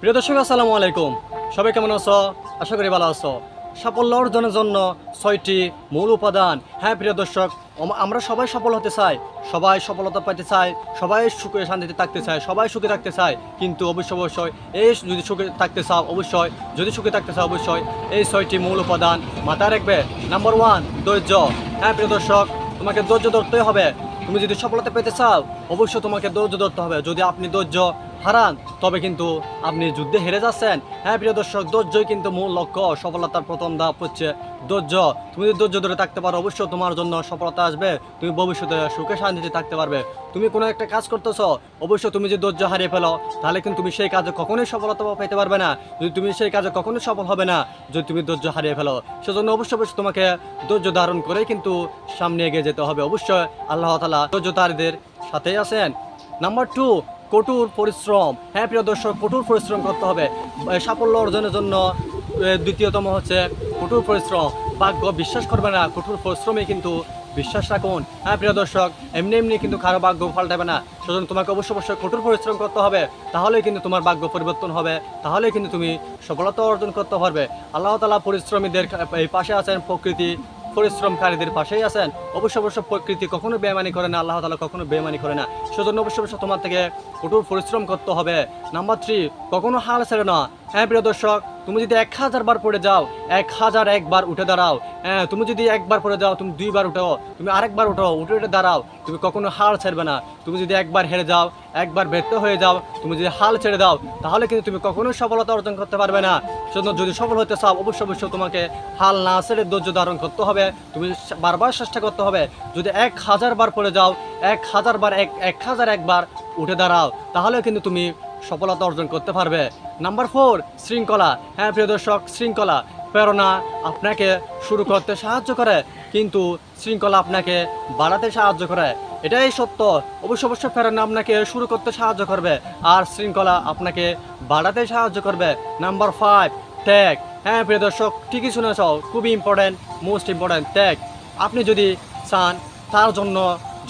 প্রিয় দর্শক, আসসালামু আলাইকুম। সবাই কেমন আছো? আশা করি ভালো আছো। সাফল্য অর্জনের জন্য ছয়টি মূল উপাদান। হ্যাঁ প্রিয় দর্শক আমরা সবাই সফল হতে চাই। সবাই সফলতা পাইতে চাই। সবাই সুখে শান্তিতে থাকতে চায় সবাই সুখে থাকতে চায় কিন্তু অবশ্যই অবশ্যই, এই যদি সুখে থাকতে চাও, অবশ্যই, যদি সুখে থাকতে চাও, অবশ্যই, এই ছয়টি মূল উপাদান মাথায় রাখবে। নাম্বার ওয়ান, ধৈর্য। হ্যাঁ প্রিয় দর্শক, তোমাকে ধৈর্য ধরতে হবে। তুমি যদি সফলতা পেতে চাও, অবশ্যই তোমাকে ধৈর্য ধরতে হবে। যদি আপনি ধৈর্য হারান। তবে কিন্তু আপনি যুদ্ধে হেরে যাচ্ছেন। হ্যাঁ প্রিয় দর্শক, ধৈর্যই কিন্তু মূল লক্ষ্য। সফলতার প্রথম ধাপ হচ্ছে ধৈর্য। তুমি যদি ধৈর্য ধরে থাকতে পারো, অবশ্যই তোমার জন্য সফলতা আসবে। তুমি ভবিষ্যতে সুখে শান্তিতে থাকতে পারবে। তুমি কোনো একটা কাজ করতেছো, অবশ্যই তুমি যদি ধৈর্য হারিয়ে ফেলো, তাহলে কিন্তু তুমি সেই কাজে কখনোই সফলতা পেতে পারবে না। যদি তুমি সেই কাজে কখনোই সফল হবে না, যদি তুমি ধৈর্য হারিয়ে ফেলো। সেজন্য অবশ্যই অবশ্যই তোমাকে ধৈর্য ধারণ করেই কিন্তু সামনে এগিয়ে যেতে হবে। অবশ্যই আল্লাহ তালা ধৈর্যতারীদের সাথেই আছেন। নাম্বার টু কঠোর পরিশ্রম। হ্যাঁ প্রিয় দর্শক, কঠোর পরিশ্রম করতে হবে। সাফল্য অর্জনের জন্য দ্বিতীয়তম হচ্ছে কঠোর পরিশ্রম। ভাগ্য বিশ্বাস করবে না, কঠোর পরিশ্রমে কিন্তু বিশ্বাস রাখুন। হ্যাঁ প্রিয় দর্শক, এমনি এমনি কিন্তু কারও ভাগ্য পাল্টাবে না। সেজন্য তোমাকে অবশ্যই অবশ্যই কঠোর পরিশ্রম করতে হবে, তাহলেই কিন্তু তোমার ভাগ্য পরিবর্তন হবে, তাহলেই কিন্তু তুমি সফলতা অর্জন করতে পারবে। আল্লাহ তালা পরিশ্রমীদের এই পাশে আছেন প্রকৃতি পরিশ্রমকারীদের পাশেই আছেন। অবশ্যই অবশ্য প্রকৃতি কখনো বেমানি করে না, আল্লাহ তালা কখনো বেমানি করে না। সেজন্য অবশ্য অবশ্য তোমার থেকে কঠোর পরিশ্রম করতে হবে। নাম্বার থ্রি কখনো হাল ছেড়ে না। হ্যাঁ প্রিয় দর্শক, তুমি যদি এক হাজার বার পড়ে যাও, এক হাজার একবার উঠে দাঁড়াও। হ্যাঁ তুমি যদি একবার পড়ে যাও, তুমি দুইবার উঠো। তুমি আরেকবার উঠো, উঠে উঠে দাঁড়াও। তুমি কখনো হাল ছাড়বে না। তুমি যদি একবার হেরে যাও একবার ব্যর্থ হয়ে যাও, তুমি যদি হাল ছেড়ে দাও, তাহলে কিন্তু তুমি কখনোই সফলতা অর্জন করতে পারবে না। সেজন্য যদি সফল হতে চাও, অবশ্যই অবশ্যই তোমাকে হাল না ছেড়ে ধৈর্য ধারণ করতে হবে। তুমি বারবার চেষ্টা করতে হবে, যদি এক হাজার বার পড়ে যাও, এক হাজার বার, এক এক হাজার একবার উঠে দাঁড়াও তাহলে কিন্তু তুমি সফলতা অর্জন করতে পারবে। নাম্বার ফোর শৃঙ্খলা। হ্যাঁ প্রিয় দর্শক, শৃঙ্খলা। প্রেরণা আপনাকে শুরু করতে সাহায্য করে, কিন্তু শৃঙ্খলা আপনাকে বাড়াতে সাহায্য করে। এটাই সত্য। অবশ্য অবশ্য প্রেরণা আপনাকে শুরু করতে সাহায্য করবে, আর শৃঙ্খলা আপনাকে বাড়াতে সাহায্য করবে। নাম্বার ফাইভ ট্যাগ হ্যাঁ প্রিয় দর্শক, ঠিকই শুনেছ, খুবই ইম্পর্ট্যান্ট মোস্ট ইম্পর্ট্যান্ট ট্যাগ আপনি যদি চান তার জন্য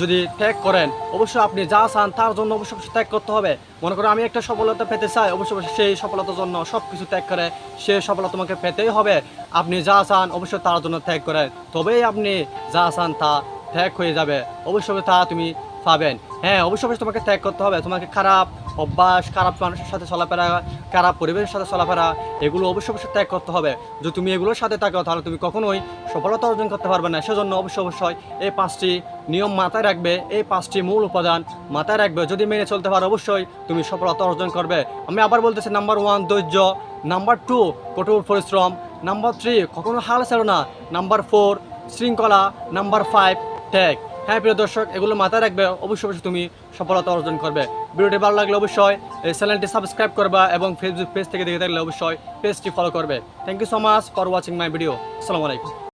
যদি ত্যাগ করেন, অবশ্যই আপনি যা চান তার জন্য অবশ্যই অবশ্যই ত্যাগ করতে হবে। মনে করো আমি একটা সফলতা পেতে চাই, অবশ্যই অবশ্যই সেই সফলতার জন্য সব কিছু ত্যাগ করে সে সফলতা তোমাকে পেতেই হবে। আপনি যা চান অবশ্যই তার জন্য ত্যাগ করেন। তবেই আপনি যা চান তা ত্যাগ হয়ে যাবে। অবশ্যই অবশ্যই তা তুমি পাবেন। হ্যাঁ অবশ্যই অবশ্যই তোমাকে ত্যাগ করতে হবে। তোমাকে খারাপ অভ্যাস, খারাপ মানুষের সাথে চলাফেরা, খারাপ পরিবেশের সাথে চলাফেরা, এগুলো অবশ্যই অবশ্যই ত্যাগ করতে হবে। যদি তুমি এগুলোর সাথে থাকো, তাহলে তুমি কখনোই সফলতা অর্জন করতে পারবে না। সেজন্য অবশ্যই অবশ্যই এই পাঁচটি নিয়ম মাথায় রাখবে, এই পাঁচটি মূল উপাদান মাথায় রাখবে। যদি মেনে চলতে পারো, অবশ্যই তুমি সফলতা অর্জন করবে। আমি আবার বলতেছি নাম্বার ওয়ান ধৈর্য। নাম্বার টু কঠোর পরিশ্রম। নাম্বার থ্রি কখনো হাল ছেড়ো না। নাম্বার ফোর শৃঙ্খলা। নাম্বার ফাইভ ট্যাগ হ্যাঁ প্রিয় দর্শক, এগুলো মাথায় রাখবে, অবশ্যই অবশ্যই তুমি সফলতা অর্জন করবে। ভিডিওটি ভালো লাগলে অবশ্যই, এই চ্যানেলটি সাবস্ক্রাইব করবা এবং ফেসবুক পেজ থেকে দেখে থাকলে অবশ্যই পেজটি ফলো করবে। Thank you so much for watching my video আসসালামু আলাইকুম